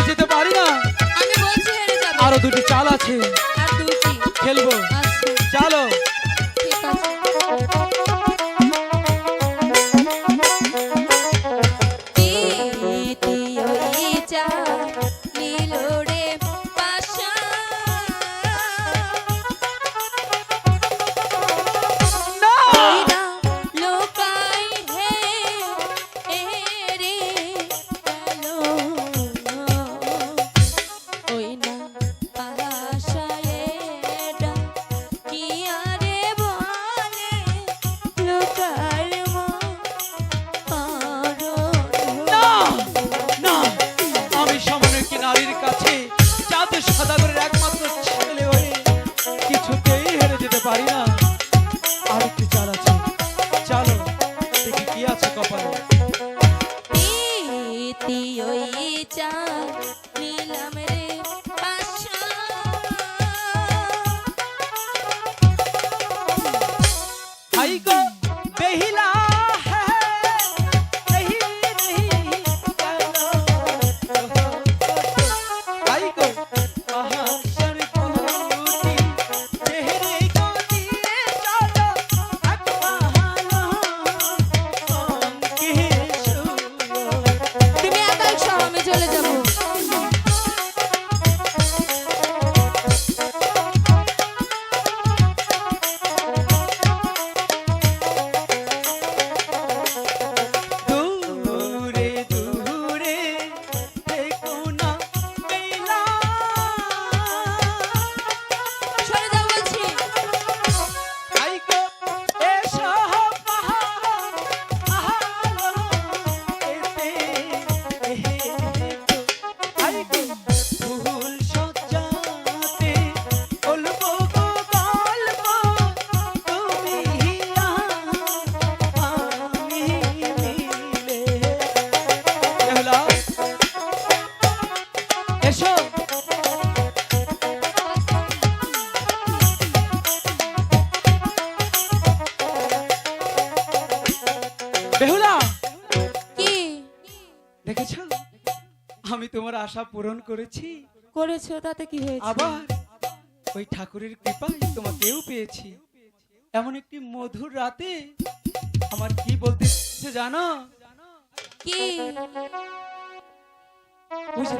হেরে যেতে পারি না। আমি বলছি হেরে যাবে। আরও দুটি চাল আছে। আর দুটি। খেলব। আচ্ছা। চলো। সদাগরের একমাত্র ছেলে হয়ে কিছুতেই হেরে যেতে পারি না। আর একটি চাল আছে। চলো দেখি কি আছে কপালে। তিয়ই চা রে হাই গো বেহিলা। দেখেছ? আমি তোমার আশা পূরণ করেছি। করেছ তাতে কি হয়েছে? আবার ওই ঠাকুরের কৃপায় তোমাকেও পেয়েছি। এমন একটি মধুর রাতে আমার কি বলতে জানো? কি? বুঝে